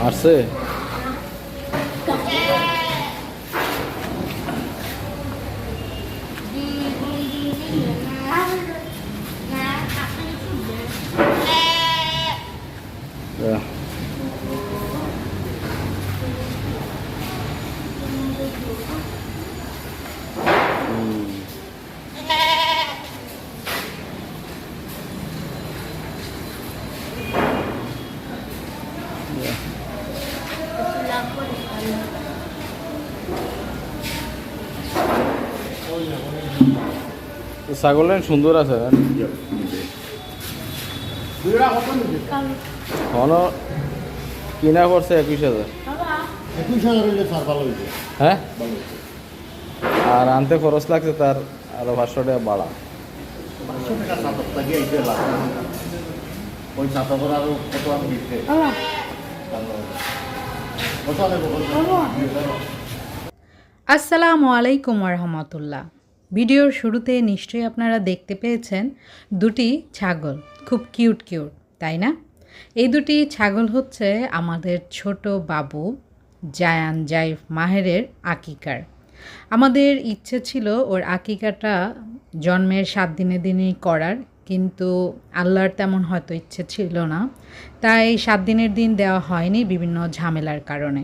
আসছে তো ছাগলটা সুন্দর আছে। কিনা পড়ছে একুশ হাজার। হ্যাঁ? আর আনতে খরচ লাগছে তার আরও পাঁচশো টাকা বাড়া। ওই কত আমি আনে আসসালামু আলাইকুম রহমতুল্লাহ ভিডিওর শুরুতে নিশ্চয়ই আপনারা দেখতে পেয়েছেন দুটি ছাগল, খুব কিউট কিউট, তাই না? এই দুটি ছাগল হচ্ছে আমাদের ছোট বাবু জায়ান জাইফ মাহেরের আকিকার। আমাদের ইচ্ছে ছিল ওর আকিকাটা জন্মের সাত দিনে দিনই করার কিন্তু আল্লাহর তেমন হয়তো ইচ্ছে ছিল না। তাই সাত দিনের দিন দেওয়া হয়নি বিভিন্ন ঝামেলার কারণে।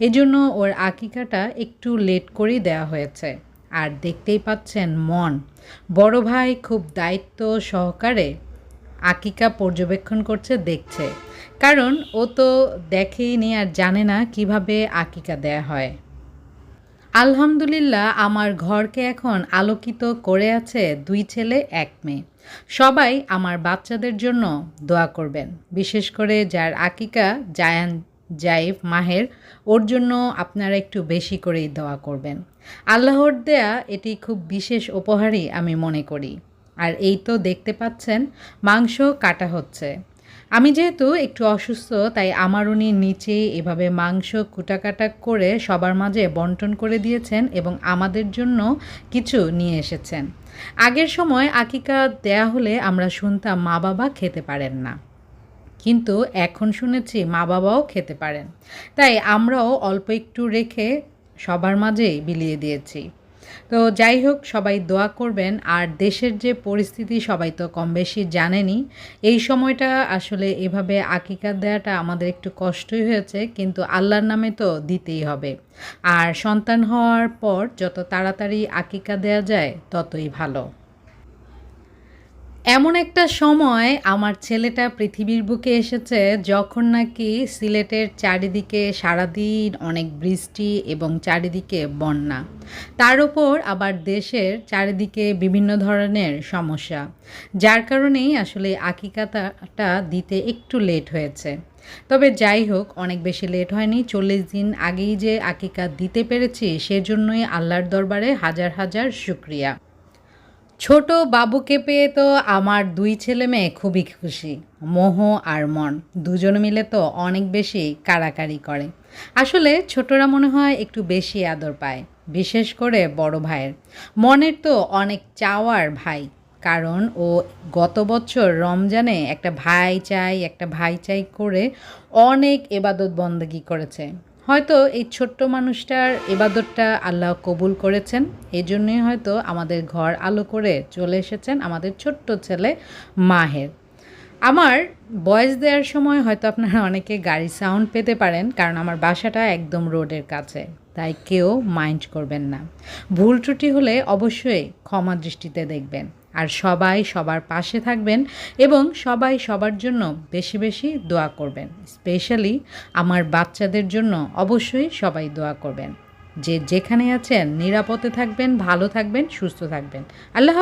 এজন্য ওর আকিকাটা একটু লেট করেই দেওয়া হয়েছে। আর দেখতেই পাচ্ছেন মন। বড় ভাই খুব দায়িত্ব সহকারে আকিকা পর্যবেক্ষণ করছে, দেখছে। কারণ ও তো দেখেইনি আর জানে না কীভাবে আকিকা দেয়া হয়। আলহামদুলিল্লাহ, আমার ঘরকে এখন আলোকিত করে আছে দুই ছেলে, এক মেয়ে। সবাই আমার বাচ্চাদের জন্য দোয়া করবেন। বিশেষ করে যার আকিকা, জায়ান জাইফ মাহের, ওর জন্য আপনারা একটু বেশি করেই দোয়া করবেন। আল্লাহর দেয়া এটি খুব বিশেষ উপহারই আমি মনে করি। আর এই তো দেখতে পাচ্ছেন, মাংস কাটা হচ্ছে। আমি যেহেতু একটু অসুস্থ, তাই আমার উনি নিচে এভাবে মাংস কুটাকাটা করে সবার মাঝে বন্টন করে দিয়েছেন এবং আমাদের জন্য কিছু নিয়ে এসেছেন। আগের সময় আকিকা দেয়া হলে আমরা শুনতাম মা বাবা খেতে পারেন না। কিন্তু এখন শুনেছি মা বাবাও খেতে পারেন। তাই আমরাও অল্প একটু রেখে সবার মাঝেই বিলিয়ে দিয়েছি। তো যাই হোক, সবাই দোয়া করবেন। আর দেশের যে পরিস্থিতি, সবাই তো কম বেশি জানেনি এই সময়টা আসলে এভাবে আকিকা দেওয়াটা আমাদের একটু কষ্টই হয়েছে, কিন্তু আল্লাহর নামে তো দিতেই হবে। আর সন্তান হওয়ার পর যত তাড়াতাড়ি আকিকা দেওয়া যায়, ততই ভালো। এমন একটা সময় আমার ছেলেটা পৃথিবীর বুকে এসেছে যখন নাকি সিলেটের চারিদিকে সারাদিন অনেক বৃষ্টি এবং চারিদিকে বন্যা। তার উপর আবার দেশের চারিদিকে বিভিন্ন ধরনের সমস্যা, যার কারণেই আসলে আকিকাতাটা দিতে একটু লেট হয়েছে। তবে যাই হোক, অনেক বেশি লেট হয়নি। চল্লিশ দিন আগেই যে আকিকা দিতে পেরেছি, সেজন্যই আল্লাহর দরবারে হাজার হাজার শুক্রিয়া। ছোট বাবুকে পেয়ে তো আমার দুই ছেলে মেয়ে খুবই খুশি, মোহ আর মন। দুজন মিলে তো অনেক বেশি কাড়াকাড়ি করে। আসলে ছোটরা মনে হয় একটু বেশি আদর পায়, বিশেষ করে বড় ভাইয়ের। মনের তো অনেক চাওয়ার ভাই, কারণ ও গত বছর রমজানে একটা ভাই চাই একটা ভাই চাই করে অনেক এবাদত বন্দগি করেছে। হয়তো এই ছোট্ট মানুষটার এবাদতটা আল্লাহ কবুল করেছেন এই জন্যই হয়তো আমাদের ঘর আলো করে চলে এসেছেন আমাদের ছোট্ট ছেলে মাহের। আমার বয়স দেওয়ার সময় হয়তো আপনারা অনেকে গাড়ি সাউন্ড পেতে পারেন, কারণ আমার বাসাটা একদম রোডের কাছে, তাই কেউ মাইন্ড করবেন না। ভুল ত্রুটি হলে অবশ্যই ক্ষমা দৃষ্টিতে দেখবেন। আর সবাই সবার পাশে থাকবেন এবং সবাই সবার জন্য বেশি বেশি দোয়া করবেন স্পেশালি আমার বাচ্চাদের জন্য অবশ্যই সবাই দোয়া করবেন যে যেখানে আছেন, নিরাপদে থাকবেন, ভালো থাকবেন, সুস্থ থাকবেন আল্লাহ।